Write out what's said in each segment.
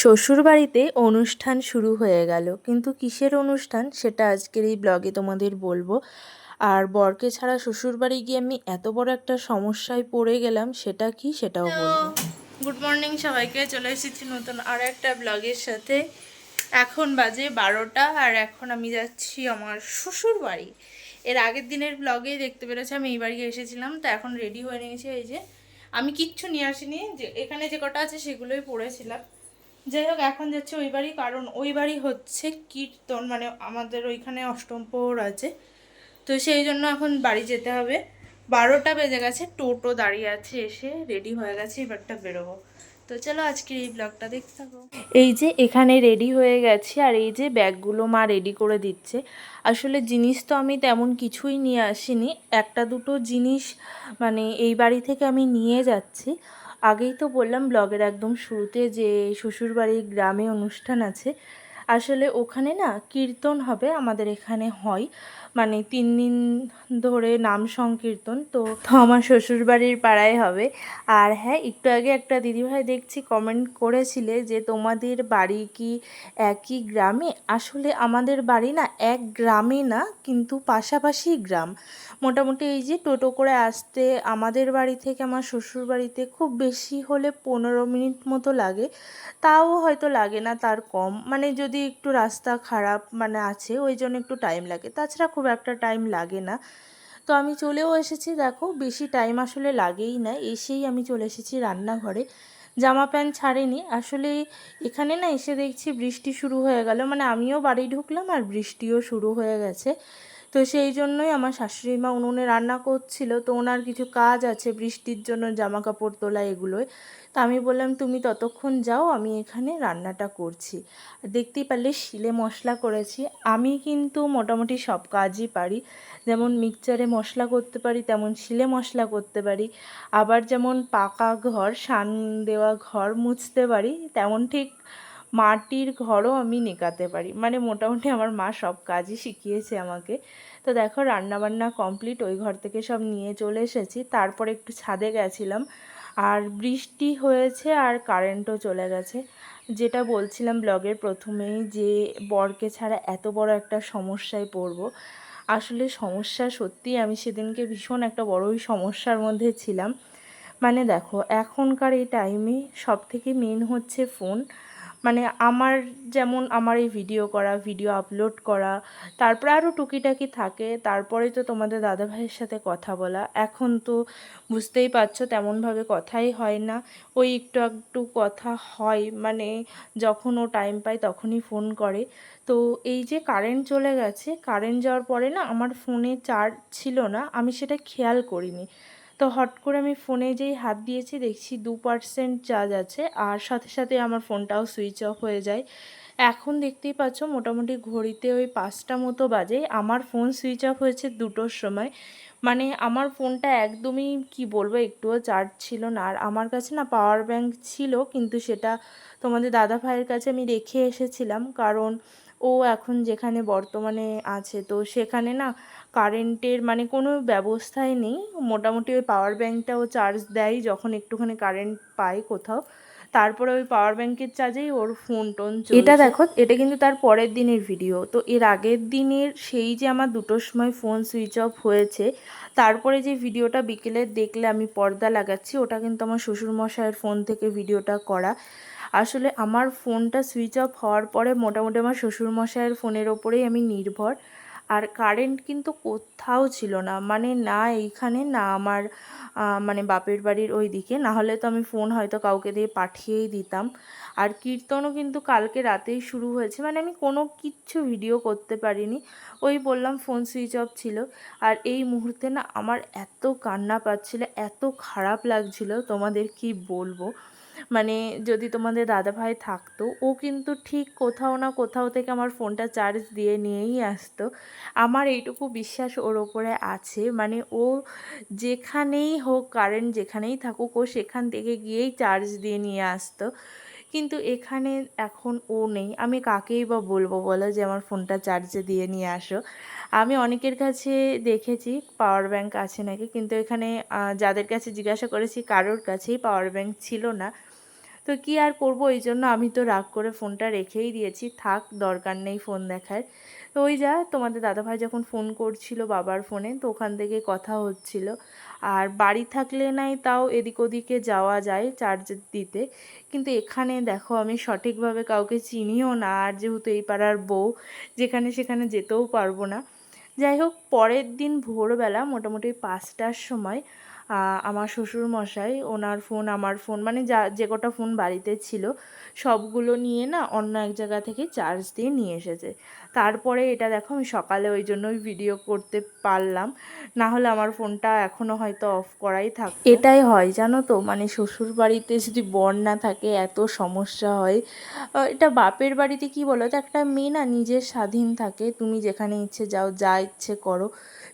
শ্বশুরবাড়িতে অনুষ্ঠান শুরু হয়ে গেল। কিন্তু কিসের অনুষ্ঠান সেটা আজকের এই ব্লগে তোমাদের বলব। আর বরকে ছাড়া শ্বশুরবাড়ি গিয়ে আমি এত বড় একটা সমস্যায় পড়ে গেলাম সেটা কি সেটাও বলব। গুড মর্নিং সবাইকে চলে এসেছি নতুন আর একটা ব্লগের সাথে। এখন বাজে বারোটা আর এখন আমি যাচ্ছি আমার শ্বশুর বাড়ি এর আগের দিনের ব্লগে দেখতে পেরেছি আমি এই বাড়ি এসেছিলাম তো এখন রেডি হয়ে নিয়েছি। এই যে আমি কিচ্ছু নিয়ে আসিনি যে এখানে যে কটা আছে সেগুলোই পড়েছিলাম। যাই হোক, এখন যাচ্ছে ওই বাড়ি। কারণ ওই বাড়ি হচ্ছে কীর্তন মানে আমাদের ওইখানে অষ্টম প্রহর আছে। তো সেই জন্য এখন বাড়ি যেতে হবে। বারোটা বেজে গেছে, টোটো দাঁড়িয়ে আছে এসে রেডি হয়ে গেছে, এবারটা বেরোবো। তো চলো আজকের এই ব্লগটা দেখতে থাকো। এই যে এখানে রেডি হয়ে গেছি, আর এই যে ব্যাগগুলো মা রেডি করে দিচ্ছে। আসলে জিনিস তো আমি তেমন কিছুই নিয়ে আসিনি। একটা দুটো জিনিস মানে এই বাড়ি থেকে আমি নিয়ে যাচ্ছি। আগেই তো বললাম ব্লগের একদম শুরুতে যে শ্বশুরবাড়ির গ্রামে অনুষ্ঠান আছে আসলে ওখানে না কীর্তন হবে, আমাদের এখানে হয়। মানে তিন দিন ধরে নাম সংকীর্তন, তো আমার শ্বশুরবাড়ির পাড়ায় হবে। আর হ্যাঁ একটু আগে একটা দিদিভাই দেখছি কমেন্ট করেছিলে যে, তোমাদের বাড়ি কি একই গ্রামে? আসলে আমাদের বাড়ি না এক গ্রামে না, কিন্তু পাশাপাশি গ্রাম। মোটামুটি এই যে টোটো করে আসতে আমাদের বাড়ি থেকে, আমার শ্বশুর বাড়িতে খুব বেশি হলে পনেরো মিনিট মতো লাগে। তাও হয়তো লাগে না, তার কম। মানে যদি একটু রাস্তা খারাপ মানে আছে, ওই জন্য একটু টাইম লাগে। তাছাড়া খুব একটা টাইম লাগে না। তো আমি চলেও এসেছি, দেখো, বেশি টাইম আসলে লাগেই না। এসেই আমি চলে এসেছি রান্নাঘরে। জামা প্যান্ট ছাড়েনি। আসলে এখানে না এসে দেখছি বৃষ্টি শুরু হয়ে গেল। মানে আমিও বাড়ি ঢুকলাম আর বৃষ্টিও শুরু হয়ে গেছে। তো সেই জন্যই আমার শাশুড়ি মা উনুনে রান্না করছিল। তো ওনার কিছু কাজ আছে, বৃষ্টির জন্য জামা কাপড় তোলা এগুলোয় তো আমি বললাম, তুমি ততক্ষণ যাও, আমি এখানে রান্নাটা করছি। দেখতেই পারলে শিলে মশলা করেছি। আমি কিন্তু মোটামুটি সব কাজই পারি। যেমন মিক্সচারে মশলা করতে পারি, তেমন শিলে মশলা করতে পারি। আবার যেমন পাকা ঘর, সান দেওয়া ঘর মুছতে পারি, তেমন ঠিক মাটির ঘরও আমি নেকাতে পারি। মানে মোটামুটি আমার মা সব কাজই শিখিয়েছে আমাকে। তো দেখো, রান্নাবান্না কমপ্লিট ওই ঘর থেকে সব নিয়ে চলে এসেছি। তারপর একটু ছাদে গেছিলাম আর বৃষ্টি হয়েছে আর কারেন্টও চলে গেছে। যেটা বলছিলাম ব্লগের প্রথমেই যে বরকে ছাড়া এত বড় একটা সমস্যায় পড়ব। আসলে সমস্যা সত্যি আমি সেদিনকে ভীষণ একটা বড়ই সমস্যার মধ্যে ছিলাম। মানে দেখো, এখনকার এই টাইমে সব থেকে মেন হচ্ছে ফোন মানে আমার যেমন আমার এই ভিডিও করা ভিডিও আপলোড করা, তারপরে আরও টুকিটাকি থাকে, তারপরে তো তোমাদের দাদাভাইয়ের সাথে কথা বলা। এখন তো বুঝতেই পারছ তেমনভাবে কথাই হয় না। ওই একটু একটু কথা হয় মানে যখন ও টাইম পায় তখনই ফোন করে। তো এই যে কারেন্ট চলে গেছে কারেন্ট যাওয়ার পরে না আমার ফোনে চার্জ ছিল না, আমি সেটা খেয়াল করিনি। তো হট করে আমি ফোনে যেই হাত দিয়েছি, দেখছি দু পার্সেন্ট চার্জ আছে আর সাথে সাথে আমার ফোনটাও সুইচ অফ হয়ে যায়। এখন দেখতেই পাচ্ছ মোটামুটি ঘড়িতে ওই পাঁচটা মতো বাজে। আমার ফোন সুইচ অফ হয়েছে দুটোর সময়। মানে আমার ফোনটা একদমই, কি বলব, একটুও চার্জ ছিল না। আর আমার কাছে না পাওয়ার ব্যাংক ছিল, কিন্তু সেটা তোমাদের দাদা ভাইয়ের কাছে আমি রেখে এসেছিলাম। কারণ ও এখন যেখানে বর্তমানে আছে, তো সেখানে না কারেন্টের মানে কোনো ব্যবস্থাই নেই। মোটামুটি ওই পাওয়ার ব্যাঙ্কটাও চার্জ দেয় যখন একটুখানি কারেন্ট পায় কোথাও। তারপরে ওই পাওয়ার ব্যাঙ্কের চার্জেই ওর ফোন টোন এটা দেখো, এটা কিন্তু তার পরের দিনের ভিডিও তো এর আগের দিনের সেই যে আমার দুটোর সময় ফোন সুইচ অফ হয়েছে, তারপরে যে ভিডিওটা বিকেলে দেখলে আমি পর্দা লাগাচ্ছি, ওটা কিন্তু আমার শ্বশুরমশাইয়ের ফোন থেকে ভিডিওটা করা। আসলে আমার ফোনটা সুইচ অফ হওয়ার পরে মোটামুটি আমার শ্বশুরমশাইয়ের ফোনের ওপরেই আমি নির্ভর। আর কারেন্ট কিন্তু কোথাও ছিল না। মানে না এইখানে, না আমার মানে বাপের বাড়ির ওই দিকে না হলে তো আমি ফোন হয়তো কাউকে দিয়ে পাঠিয়েই দিতাম। আর কীর্তনও কিন্তু কালকে রাতেই শুরু হয়েছে। মানে আমি কোনো কিচ্ছু ভিডিও করতে পারিনি। ওই বললাম ফোন সুইচ অফ ছিল। আর এই মুহূর্তে না আমার এত কান্না পাচ্ছিল, এত খারাপ লাগছিল। তোমাদের কি বলব? মানে যদি তোমাদের দাদাভাই থাকতো, ও কিন্তু ঠিক কোথাও না কোথাও থেকে আমার ফোনটা চার্জ দিয়ে নিয়েই আসতো। আমার এইটুকু বিশ্বাস ওর ওপরে আছে। মানে ও যেখানেই হোক কারেন্ট যেখানেই থাকুক, ও সেখান থেকে গিয়েই চার্জ দিয়ে নিয়ে আসতো। কিন্তু এখানে এখন ও নেই। আমি কাকেই বা বলব বলো যে আমার ফোনটা চার্জে দিয়ে নিয়ে আসো। আমি অনেকের কাছে দেখেছি পাওয়ার ব্যাংক আছে নাকি? কিন্তু এখানে যাদের কাছে জিজ্ঞাসা করেছি, কারোর কাছেই পাওয়ার ব্যাংক ছিল না। তো কি আর করব? এই জন্য আমি তো রাগ করে ফোনটা রেখেই দিয়েছি। থাক, দরকার নেই ফোন দেখার। তো ওই যা, তোমাদের দাদাভাই যখন ফোন করছিল বাবার ফোনে, তো ওখান থেকে কথা হচ্ছিল। আর বাড়ি থাকলে নাই তাও এদিক ওদিকে যাওয়া যায় চার্জ দিতে। কিন্তু এখানে দেখো, আমি সঠিকভাবে কাউকে চিনিও না। আর যেহেতু এই পাড়ার বউ, যেখানে সেখানে যেতেও পারব না। যাই হোক, পরের দিন ভোরবেলা মোটামুটি পাঁচটার সময় আমার শ্বশুর মশাই ওনার ফোন, আমার ফোন মানে যা, যে কটা ফোন বাড়িতে ছিল, সবগুলো নিয়ে না অন্য এক জায়গা থেকে চার্জ দিয়ে নিয়ে এসেছে। তারপরে এটা দেখো, আমি সকালে ওই জন্যই ভিডিও করতে পারলাম। না হলে আমার ফোনটা এখনও হয়তো অফ করাই থাক এটাই হয়, জানো তো? মানে শ্বশুর বাড়িতে যদি বর না থাকে, এত সমস্যা হয়। এটা বাপের বাড়িতে কি বলো? তো একটা মেয়ে না, নিজের স্বাধীন থাকে। তুমি যেখানে ইচ্ছে যাও, যা ইচ্ছে করো।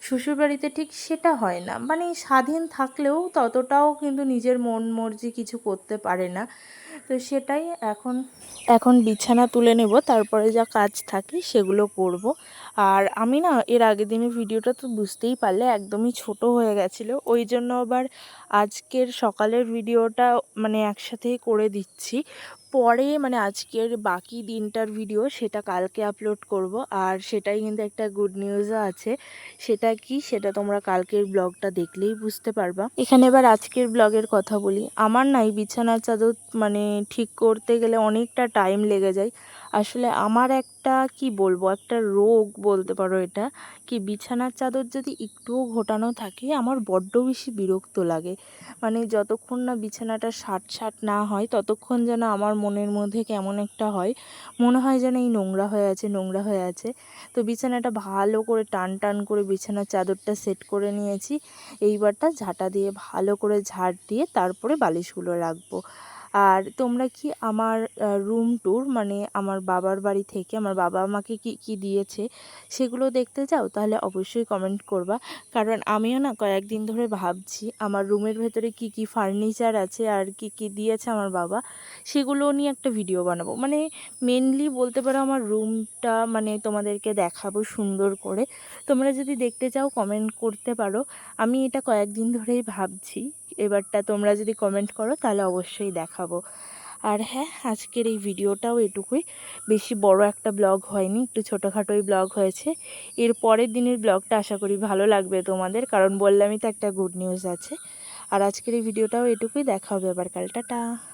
শ্বশুরবাড়িতে ঠিক সেটা হয় না। মানে স্বাধীন থাকলেও ততটাও কিন্তু নিজের মন মর্জি কিছু করতে পারে না। তো সেটাই এখন এখন বিছানা তুলে নেব, তারপরে যা কাজ থাকে সেগুলো করব। আর আমি না, এর আগের দিনের ভিডিওটা তো বুঝতেই পারলে একদমই ছোট হয়ে গেছিল, ওই জন্য আবার আজকের সকালের ভিডিওটা মানে একসাথেই করে দিচ্ছি। পরে মানে আজকের বাকি দিনটার ভিডিও সেটা কালকে আপলোড করব। আর সেটাই কিন্তু একটা গুড নিউজও আছে। সেটা কি? সেটা তোমরা কালকের ব্লগটা দেখলেই বুঝতে পারবা। এখানে এবার আজকের ব্লগের কথা বলি। আমার নাই বিছানার চাদর মানে ঠিক করতে গেলে অনেকটা টাইম লেগে যায়। আসলে আমার একটা, কি বলব, একটা রোগ বলতে পারো এটা, কি বিছানার চাদর যদি একটুও ঘোটানো থাকে, আমার বড্ড বেশি বিরক্ত লাগে। মানে যতক্ষণ না বিছানাটা সাট সাট না হয়, ততক্ষণ যেন আমার মনের মধ্যে কেমন একটা হয়, মনে হয় যেন এই নোংরা হয়ে আছে, নোংরা হয়ে আছে। তো বিছানাটা ভালো করে টান টান করে বিছানার চাদরটা সেট করে নিয়েছি। এইবারটা ঝাঁটা দিয়ে ভালো করে ঝাড় দিয়ে তারপরে বালিশগুলো রাখব। আর তোমরা কি আমার রুম ট্যুর মানে আমার বাবার বাড়ি থেকে আমার বাবা আমাকে কি কি দিয়েছে সেগুলো দেখতে চাও? তাহলে অবশ্যই কমেন্ট করবা। কারণ আমিও না কয়েকদিন ধরে ভাবছি আমার রুমের ভেতরে কি কি ফার্নিচার আছে আর কি কি দিয়েছে আমার বাবা সেগুলো নিয়ে একটা ভিডিও বানাবো। মানে মেনলি বলতে পারো আমার রুমটা মানে তোমাদেরকে দেখাবো সুন্দর করে। তোমরা যদি দেখতে চাও কমেন্ট করতে পারো। আমি এটা কয়েকদিন ধরেই ভাবছি। এবারটা তোমরা যদি কমেন্ট করো, তাহলে অবশ্যই দেখাবো। আর হ্যাঁ আজকের এই ভিডিওটাও এটুকুই। বেশি বড় একটা ব্লগ হয়নি, একটু ছোটোখাটোই ব্লগ হয়েছে। এর পরের দিনের ব্লগটা আশা করি ভালো লাগবে তোমাদের, কারণ বললামই তো একটা গুড নিউজ আছে। আর আজকের এই ভিডিওটাও এটুকুই, দেখা হবে আবার কালটা টাটা!